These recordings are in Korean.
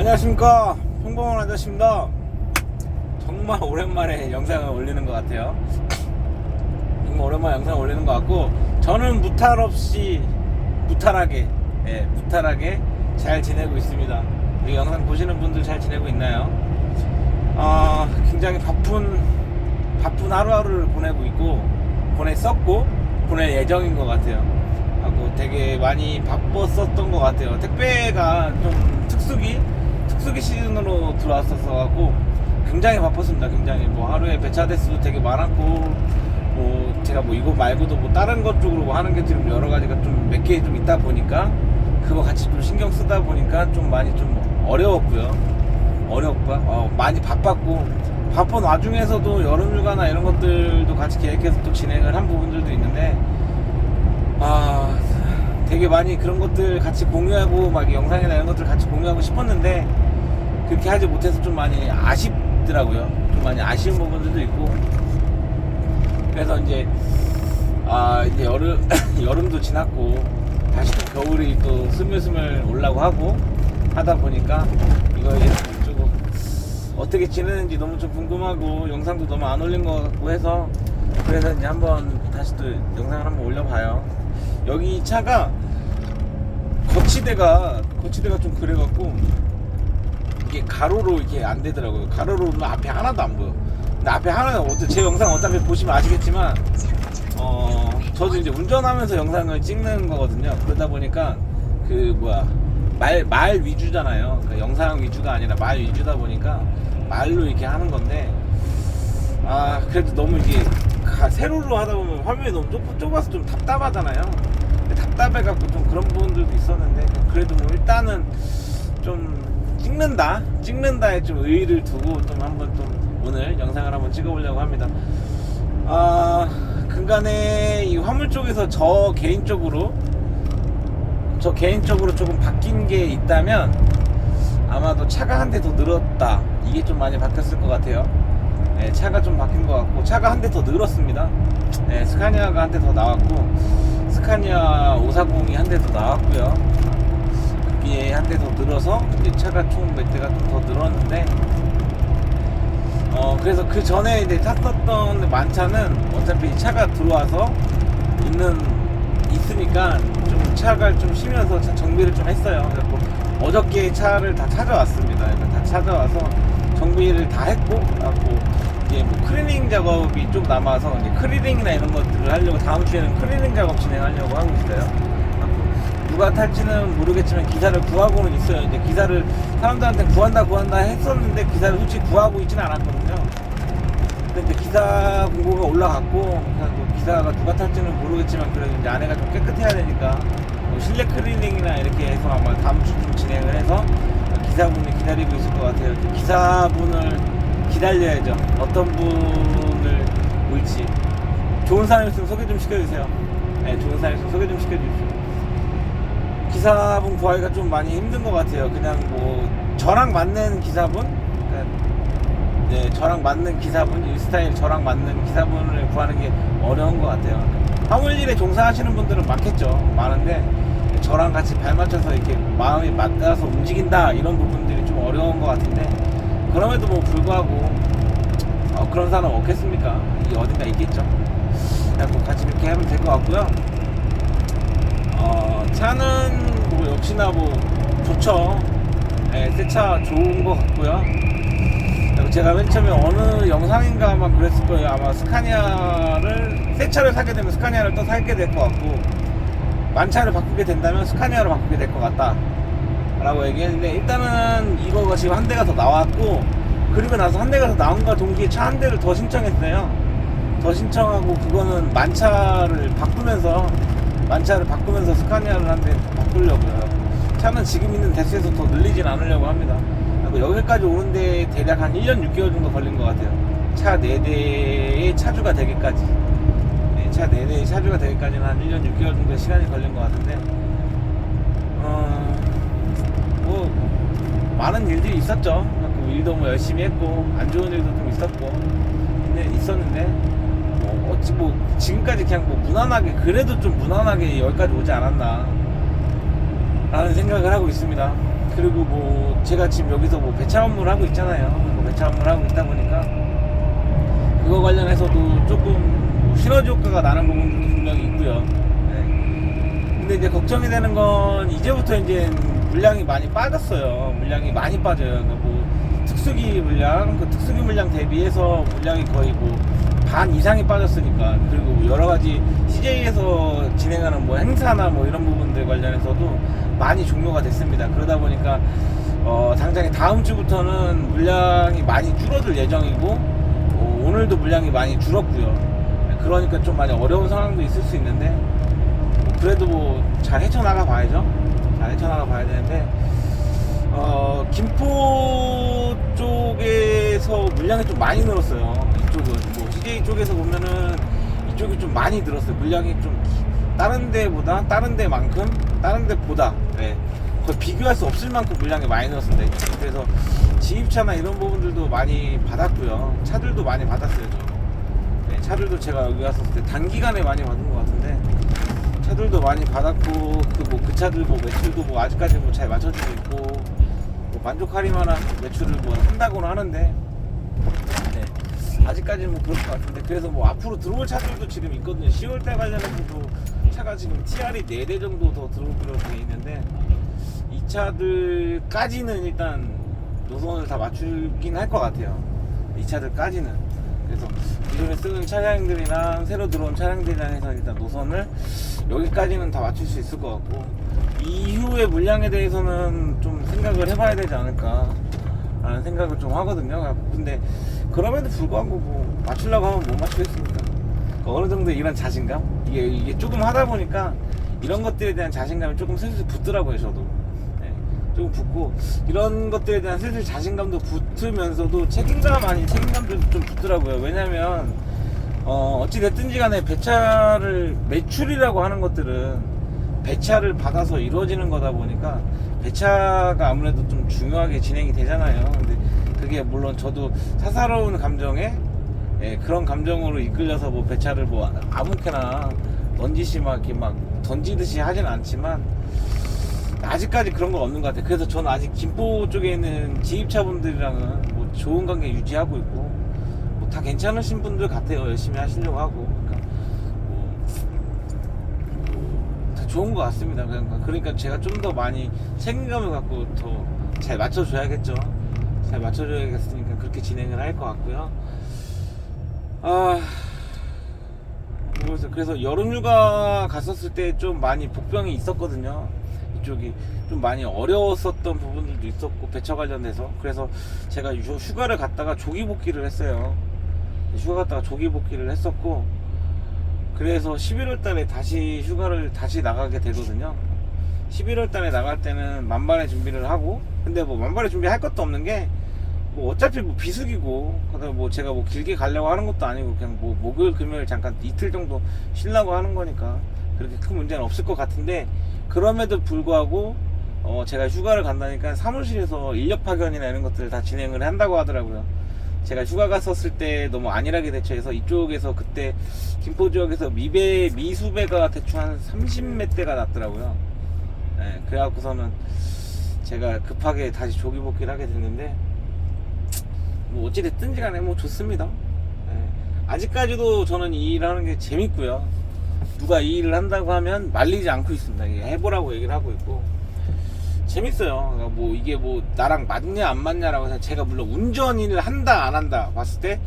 안녕하십니까. 평범한 아저씨입니다. 정말 오랜만에 영상을 올리는 것 같아요. 정말 오랜만에 영상을 올리는 것 같고 저는 무탈 없이 무탈하게 예, 무탈하게 잘 지내고 있습니다. 이 영상 보시는 분들 잘 지내고 있나요? 아 굉장히 바쁜 바쁜 하루하루를 보내고 있고 보냈었고 보낼 예정인 것 같아요. 하고 되게 많이 바빴었던 것 같아요. 택배가 좀 특수기 특수기 시즌으로 들어왔었어 갖고 굉장히 바빴습니다. 굉장히 뭐 하루에 배차 대수도 되게 많았고 뭐 제가 뭐 이거 말고도 뭐 다른 것 쪽으로 뭐 하는 게좀 여러 가지가 좀 몇 개 좀 있다 보니까 그거 같이 좀 신경 쓰다 보니까 좀 많이 좀 어려웠고요. 어렵고 어, 많이 바빴고 바쁜 와중에서도 여름휴가나 이런 것들도 같이 계획해서 또 진행을 한 부분들도 있는데 아 되게 많이 그런 것들 같이 공유하고 막 영상이나 이런 것들 같이 공유하고 싶었는데 그렇게 하지 못해서 좀 많이 아쉽더라고요 좀 많이 아쉬운 부분들도 있고 그래서 이제 아 이제 여름 여름도 지났고 다시 또 겨울이 또 스물스물 올라고 하고 하다 보니까 이거 조금 어떻게 지내는지 너무 좀 궁금하고 영상도 너무 안 올린 것 같고 해서 그래서 이제 한번 다시 또 영상을 한번 올려봐요. 여기 차가 거치대가 거치대가 좀 그래갖고 이게 가로로 이렇게 안 되더라고요. 가로로 오면 앞에 하나도 안 보여. 근데 앞에 하나 어제 제 영상 어차피 보시면 아시겠지만 어 저도 이제 운전하면서 영상을 찍는 거거든요. 그러다 보니까 그 뭐야 말 말 위주잖아요. 그러니까 영상 위주가 아니라 말 위주다 보니까 말로 이렇게 하는 건데 아 그래도 너무 이게 가- 세로로 하다 보면 화면이 너무 좁, 좁아서 좀 답답하잖아요. 답답해갖고 좀 그런 부분들도 있었는데 그래도 뭐 일단은 좀 찍는다 찍는다에 좀 의의를 두고 좀 한번 좀 오늘 영상을 한번 찍어보려고 합니다. 아 근간에 이 화물 쪽에서 저 개인적으로 저 개인적으로 조금 바뀐 게 있다면 아마도 차가 한 대 더 늘었다. 이게 좀 많이 바뀌었을 것 같아요. 네, 차가 좀 바뀐 것 같고 차가 한 대 더 늘었습니다. 네, 스카니아가 한 대 더 나왔고 스카니아 540이 한 대 더 나왔고요 그게 한대 더 늘어서 이제 차가 총 몇 대가 좀더 늘었는데 어 그래서 그 전에 이제 탔었던 만차는 어차피 차가 들어와서 있는 있으니까 좀 차가 좀 쉬면서 차 정비를 좀 했어요. 그래서 어저께 차를 다 찾아왔습니다. 그러니까 다 찾아와서 정비를 다 했고, 그래갖고 이제 뭐 클리닝 작업이 좀 남아서 이제 클리닝이나 이런 것들을 하려고 다음 주에는 클리닝 작업 진행하려고 하고 있어요. 누가 탈지는 모르겠지만 기사를 구하고는 있어요. 이제 기사를 사람들한테 구한다 구한다 했었는데 기사를 솔직히 구하고 있지는 않았거든요. 근데 이제 기사 공고가 올라갔고 그냥 뭐 기사가 누가 탈지는 모르겠지만 그래도 이제 안에가 좀 깨끗해야 되니까 뭐 실내 클리닝이나 이렇게 해서 아마 다음 주좀 진행을 해서 기사분이 기다리고 있을 것 같아요. 기사분을 기다려야죠. 어떤 분을 올지 좋은 사람 있으면 소개 좀 시켜주세요. 네, 좋은 사람 있으면 소개 좀 시켜주십시오. 기사분 구하기가 좀 많이 힘든 것 같아요. 그냥 뭐 저랑 맞는 기사분, 그러니까 네, 저랑 맞는 기사분, 이 스타일 저랑 맞는 기사분을 구하는 게 어려운 것 같아요. 화물일에 종사하시는 분들은 많겠죠. 많은데 저랑 같이 발 맞춰서 이렇게 마음이 맞닿아서 움직인다 이런 부분들이 좀 어려운 것 같은데 그럼에도 뭐 불구하고 어, 그런 사람 없겠습니까? 이 어딘가 있겠죠. 그냥 뭐 같이 이렇게 하면 될 것 같고요. 어, 차는 뭐 역시나 뭐 좋죠. 네, 새차 좋은 것 같고요. 제가 맨 처음에 어느 영상인가 아마 그랬을 거예요. 아마 스카니아를 새 차를 사게 되면 스카니아를 또 사게 될 것 같고 만차를 바꾸게 된다면 스카니아로 바꾸게 될 것 같다. 라고 얘기했는데 일단은 이거가 지금 한 대가 더 나왔고 그리고 나서 한 대가 더 나온과 동시에 차 한 대를 더 신청했어요. 더 신청하고 그거는 만차를 바꾸면서 만차를 바꾸면서 스카니아를 한 대 바꾸려고요. 차는 지금 있는 대수에서 더 늘리진 않으려고 합니다. 여기까지 오는데 대략 한 1년 6개월 정도 걸린 것 같아요. 차 4대의 차주가 되기까지. 네, 차 4대의 차주가 되기까지는 한 1년 6개월 정도 시간이 걸린 것 같은데, 어, 뭐, 많은 일들이 있었죠. 그 일도 뭐 열심히 했고, 안 좋은 일도 좀 있었고, 근데 있었는데, 뭐, 어찌 뭐, 지금까지 그냥 뭐 무난하게, 그래도 좀 무난하게 여기까지 오지 않았나. 라는 생각을 하고 있습니다. 그리고 뭐 제가 지금 여기서 뭐 배차 업무를 하고 있잖아요. 뭐 배차 업무를 하고 있다 보니까 그거 관련해서도 조금 시너지 효과가 나는 부분도 분명히 있고요. 네. 근데 이제 걱정이 되는 건 이제부터 이제 물량이 많이 빠졌어요. 물량이 많이 빠져요. 그러니까 뭐 특수기 물량, 그 특수기 물량 대비해서 물량이 거의 뭐 반 이상이 빠졌으니까 그리고 뭐 여러 가지 CJ에서 진행하는 뭐 행사나 뭐 이런 부분들 관련해서도 많이 종료가 됐습니다. 그러다 보니까 어, 당장에 다음 주부터는 물량이 많이 줄어들 예정이고 어, 오늘도 물량이 많이 줄었고요. 그러니까 좀 많이 어려운 상황도 있을 수 있는데 뭐 그래도 뭐 잘 헤쳐나가 봐야죠. 잘 헤쳐나가 봐야 되는데 어, 김포 쪽에서 물량이 좀 많이 늘었어요. 이쪽은 뭐 CJ 쪽에서 보면은 이쪽이 좀 많이 늘었어요. 물량이 좀 다른 데보다 다른 데만큼 다른 데보다 네. 거의 비교할 수 없을 만큼 물량이 많이 늘었습니다. 그래서 지입차나 이런 부분들도 많이 받았고요. 차들도 많이 받았어요. 저. 네, 차들도 제가 여기 왔었을 때 단기간에 많이 받은 것 같은데 차들도 많이 받았고 그 뭐 그 차들 뭐 매출도 뭐 아직까지 뭐 잘 맞춰주고 있고 뭐 만족할 만한 매출을 뭐 한다고는 하는데 네, 아직까지는 뭐 그럴 것 같은데 그래서 뭐 앞으로 들어올 차들도 지금 있거든요. 10월 달 관련해서도 차가 지금 TR이 4대 정도 더 들어오기로 돼 있는데 이 차들까지는 일단 노선을 다 맞추긴 할 것 같아요. 이 차들까지는. 그래서 기존에 쓰는 차량들이랑 새로 들어온 차량들이랑 해서 일단 노선을 여기까지는 다 맞출 수 있을 것 같고 이후의 물량에 대해서는 좀 생각을 해봐야 되지 않을까 라는 생각을 좀 하거든요. 근데 그럼에도 불구하고 뭐 맞추려고 하면 못 맞추겠습니까 그 어느 정도 이런 자신감? 이게, 이게 조금 하다 보니까 이런 것들에 대한 자신감이 조금 슬슬 붙더라고요 저도. 네, 조금 붙고 이런 것들에 대한 슬슬 자신감도 붙으면서도 책임감 아닌 책임감도 좀 붙더라고요. 왜냐면 어, 어찌 됐든지 간에 배차를 매출이라고 하는 것들은 배차를 받아서 이루어지는 거다 보니까 배차가 아무래도 좀 중요하게 진행이 되잖아요 근데 그게 물론 저도 사사로운 감정에 예, 그런 감정으로 이끌려서 뭐 배차를 뭐 아무렇게나 던지시 막 이렇게 막 던지듯이 하진 않지만 아직까지 그런 건 없는 것 같아요. 그래서 저는 아직 김포 쪽에 있는 지입차분들이랑은 뭐 좋은 관계 유지하고 있고 뭐 다 괜찮으신 분들 같아요. 열심히 하시려고 하고 그러니까 뭐다 좋은 것 같습니다. 그러니까, 그러니까 제가 좀 더 많이 책임감을 갖고 더 잘 맞춰줘야겠죠. 잘 맞춰줘야겠으니까 그렇게 진행을 할 것 같고요. 아 그래서 그래서 여름휴가 갔었을 때 좀 많이 복병이 있었거든요. 이쪽이 좀 많이 어려웠었던 부분들도 있었고 배차 관련돼서 그래서 제가 휴- 휴가를 갔다가 조기 복귀를 했어요. 휴가 갔다가 조기 복귀를 했었고 그래서 11월 달에 다시 휴가를 다시 나가게 되거든요. 11월 달에 나갈 때는 만반의 준비를 하고 근데 뭐 만반의 준비할 것도 없는 게 뭐 어차피 뭐 비수기고 그다음에 뭐 제가 뭐 길게 가려고 하는 것도 아니고 그냥 뭐 목요일 금요일 잠깐 이틀 정도 쉬려고 하는 거니까 그렇게 큰 문제는 없을 것 같은데 그럼에도 불구하고 어 제가 휴가를 간다니까 사무실에서 인력 파견이나 이런 것들을 다 진행을 한다고 하더라고요. 제가 휴가 갔었을 때 너무 안일하게 대처해서 이쪽에서 그때 김포 지역에서 미배 미수배가 대충 한 30몇 대가 났더라고요. 네, 그래갖고서는 제가 급하게 다시 조기 복귀를 하게 됐는데 뭐 어찌 됐든지 간에 뭐 좋습니다. 예. 아직까지도 저는 이 일을 하는 게 재밌고요. 누가 이 일을 한다고 하면 말리지 않고 있습니다. 해보라고 얘기를 하고 있고 재밌어요. 그러니까 뭐 이게 뭐 나랑 맞냐 안 맞냐라고 해서 제가 물론 운전을 한다 안 한다 봤을 때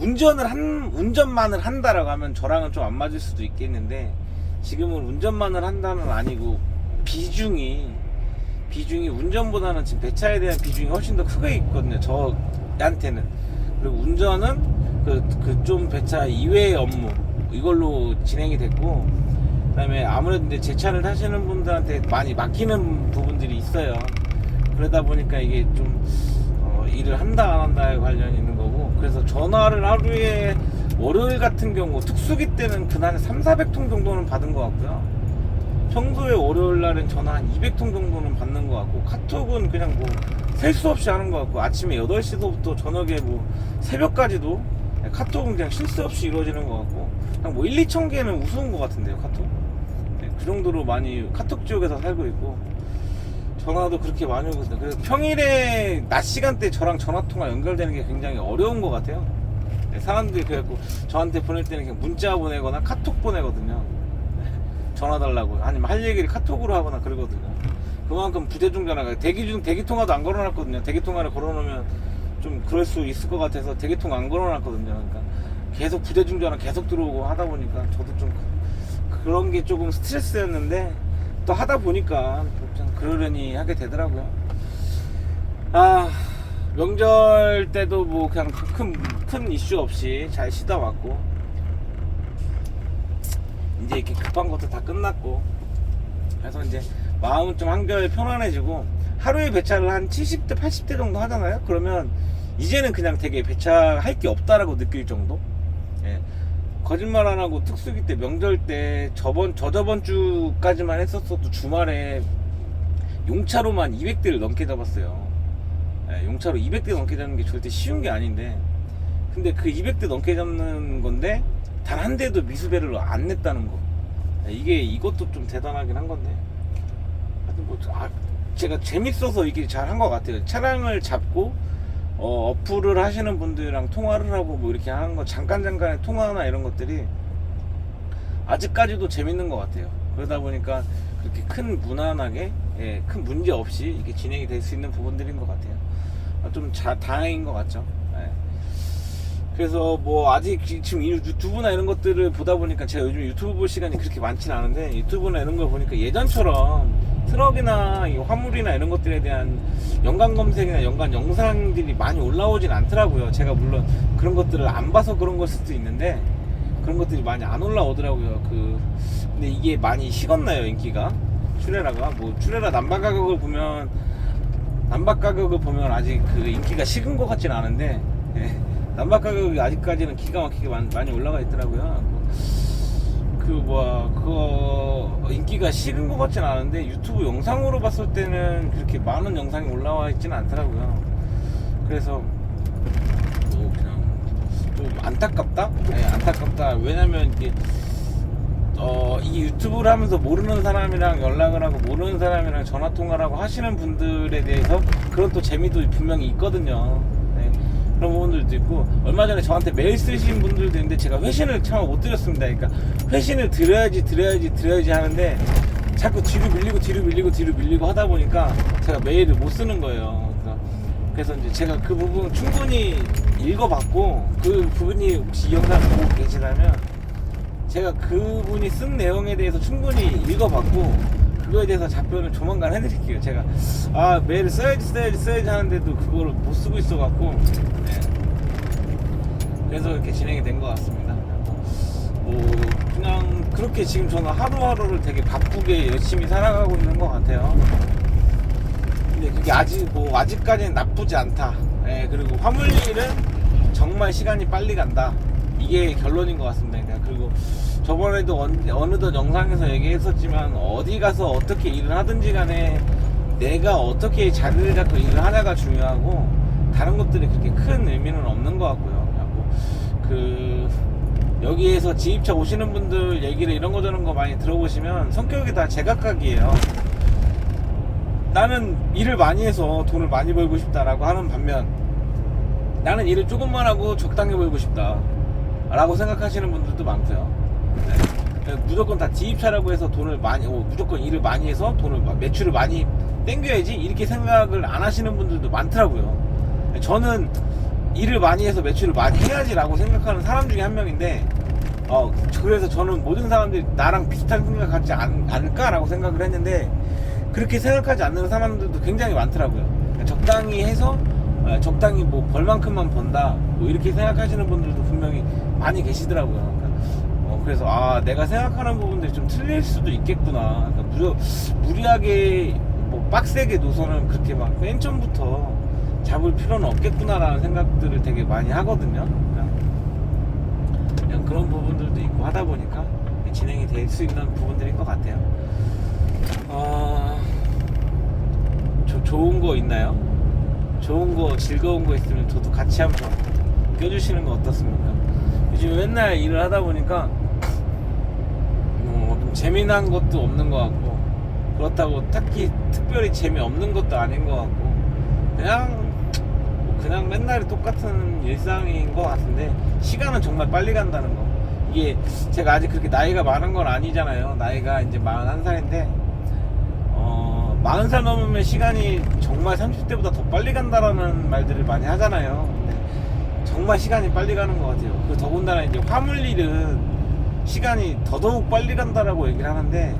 운전을 한 운전만을 한다라고 하면 저랑은 좀 안 맞을 수도 있겠는데 지금은 운전만을 한다는 아니고 비중이 비중이 운전보다는 지금 배차에 대한 비중이 훨씬 더 크게 있거든요. 저한테는. 그리고 운전은 그, 그 좀 배차 이외의 업무 이걸로 진행이 됐고 그다음에 아무래도 이제 제 차를 타시는 분들한테 많이 맡기는 부분들이 있어요. 그러다 보니까 이게 좀 어, 일을 한다 안 한다에 관련이 있는 거고 그래서 전화를 하루에 월요일 같은 경우 특수기 때는 그날 3, 400통 정도는 받은 것 같고요. 평소에 월요일 날엔 전화 한 200통 정도는 받는 것 같고 카톡은 그냥 뭐 셀 수 없이 하는 것 같고 아침에 8시부터 저녁에 뭐 새벽까지도 카톡은 그냥 쉴새 없이 이루어지는 것 같고 그냥 뭐 1, 2천 개는 우스운 것 같은데요 카톡 네, 그 정도로 많이 카톡 지역에서 살고 있고 전화도 그렇게 많이 오고 있어요. 그래서 평일에 낮 시간대 저랑 전화 통화 연결되는 게 굉장히 어려운 것 같아요. 네, 사람들이 그래갖고 저한테 보낼 때는 그냥 문자 보내거나 카톡 보내거든요. 네, 전화 달라고 아니면 할 얘기를 카톡으로 하거나 그러거든요. 그만큼 부재중 전화가 대기 중 대기 통화도 안 걸어놨거든요. 대기 통화를 걸어놓으면 좀 그럴 수 있을 것 같아서 대기 통화 안 걸어놨거든요. 그러니까 계속 부재중 전화 계속 들어오고 하다 보니까 저도 좀 그- 그런 게 조금 스트레스였는데 또 하다 보니까 좀 그러려니 하게 되더라고요. 아 명절 때도 뭐 그냥 큰, 큰 이슈 없이 잘 쉬다 왔고 이제 이렇게 급한 것도 다 끝났고 그래서 이제 마음은 좀 한결 편안해지고 하루에 배차를 한 70대 80대 정도 하잖아요 그러면 이제는 그냥 되게 배차할 게 없다라고 느낄 정도 예. 거짓말 안 하고 특수기 때 명절 때 저번 저저번 주까지만 했었어도 주말에 용차로만 200대를 넘게 잡았어요. 예, 용차로 200대 넘게 잡는 게 절대 쉬운 게 아닌데. 근데 그 200대 넘게 잡는 건데 단 한 대도 미수배를 안 냈다는 거. 예, 이게 이것도 좀 대단하긴 한 건데. 하여튼 뭐 아, 제가 재밌어서 이게 잘 한 것 같아요. 차량을 잡고 어, 어플을 하시는 분들이랑 통화를 하고 뭐 이렇게 하는 거 잠깐 잠깐의 통화나 이런 것들이 아직까지도 재밌는 것 같아요. 그러다 보니까 그렇게 큰 무난하게 예, 큰 문제 없이 이렇게 진행이 될 수 있는 부분들인 것 같아요. 아, 좀 자, 다행인 것 같죠. 예. 그래서 뭐 아직 지- 지금 이 유튜브나 이런 것들을 보다 보니까 제가 요즘 유튜브 볼 시간이 그렇게 많지는 않은데 유튜브나 이런 걸 보니까 예전처럼 트럭이나 이 화물이나 이런 것들에 대한 연관 검색이나 연관 영상들이 많이 올라오진 않더라고요. 제가 물론 그런 것들을 안 봐서 그런 걸 수도 있는데 그런 것들이 많이 안 올라오더라고요. 그 근데 이게 많이 식었나요 인기가 추레라가 뭐 추레라 난방 가격을 보면 난방 가격을 보면 아직 그 인기가 식은 것 같진 않은데 예, 난방 가격이 아직까지는 기가 막히게 많이 올라가 있더라고요. 그 뭐야 그거 인기가 식은 것 같진 않은데 유튜브 영상으로 봤을 때는 그렇게 많은 영상이 올라와 있지는 않더라고요. 그래서 뭐 그냥 좀 안타깝다. 네, 안타깝다. 왜냐면 이게 어, 이 유튜브를 하면서 모르는 사람이랑 연락을 하고 모르는 사람이랑 전화 통화를 하고 하시는 분들에 대해서 그런 또 재미도 분명히 있거든요. 네, 그런 부분들도 있고 얼마 전에 저한테 메일 쓰신 분들도 있는데 제가 회신을 참 못 드렸습니다. 그러니까 회신을 드려야지 드려야지 드려야지 하는데 자꾸 뒤로 밀리고 뒤로 밀리고 뒤로 밀리고 하다 보니까 제가 메일을 못 쓰는 거예요. 그래서, 이제 제가 그 부분 충분히 읽어봤고 그 부분이 혹시 이 영상 보고 계시다면 제가 그분이 쓴 내용에 대해서 충분히 읽어봤고 그거에 대해서 답변을 조만간 해드릴게요. 제가 아 메일을 써야지 써야지 써야지 하는데도 그거를 못 쓰고 있어갖고 네. 그래서 이렇게 진행이 된 것 같습니다. 뭐 그냥 그렇게 지금 저는 하루하루를 되게 바쁘게 열심히 살아가고 있는 것 같아요. 근데 그게 아직 뭐 아직까지는 나쁘지 않다. 예, 그리고 화물 일은 정말 시간이 빨리 간다. 이게 결론인 것 같습니다. 그러니까 그리고 저번에도 언- 어느덧 영상에서 얘기했었지만 어디 가서 어떻게 일을 하든지 간에 내가 어떻게 자리를 잡고 일을 하냐가 중요하고 다른 것들이 그렇게 큰 의미는 없는 것 같고요. 그 여기에서 지입차 오시는 분들 얘기를 이런 거 저런 거 많이 들어보시면 성격이 다 제각각이에요. 나는 일을 많이 해서 돈을 많이 벌고 싶다라고 하는 반면 나는 일을 조금만 하고 적당히 벌고 싶다 라고 생각하시는 분들도 많고요 네. 무조건 다 지입차라고 해서 돈을 많이 어, 무조건 일을 많이 해서 돈을 마- 매출을 많이 땡겨야지 이렇게 생각을 안 하시는 분들도 많더라고요 저는 일을 많이 해서 매출을 많이 해야지라고 생각하는 사람 중에 한 명인데 어 그래서 저는 모든 사람들이 나랑 비슷한 생각 갖지 않, 않을까라고 생각을 했는데 그렇게 생각하지 않는 사람들도 굉장히 많더라고요. 적당히 해서 어, 적당히 뭐 벌만큼만 번다 뭐 이렇게 생각하시는 분들도 분명히 많이 계시더라고요. 어, 그래서 아 내가 생각하는 부분들이 좀 틀릴 수도 있겠구나. 그러니까 무려, 무리하게 뭐 빡세게 노선을 그렇게 막 맨 처음부터 잡을 필요는 없겠구나라는 생각들을 되게 많이 하거든요. 그러니까 그냥 그런 부분들도 있고 하다 보니까 진행이 될 수 있는 부분들인 것 같아요. 아, 저 좋은 거 있나요? 좋은 거, 즐거운 거 있으면 저도 같이 한번 껴주시는 거 어떻습니까? 요즘 맨날 일을 하다 보니까 재미난 것도 없는 것 같고 그렇다고 딱히 특별히 재미없는 것도 아닌 것 같고 그냥 뭐 그냥 맨날 똑같은 일상인 것 같은데 시간은 정말 빨리 간다는 거. 이게 제가 아직 그렇게 나이가 많은 건 아니잖아요. 나이가 이제 41살인데 어 40살 넘으면 시간이 정말 30대보다 더 빨리 간다라는 말들을 많이 하잖아요. 정말 시간이 빨리 가는 것 같아요. 그 더군다나 이제 화물 일은 시간이 더더욱 빨리 간다라고 얘기를 하는데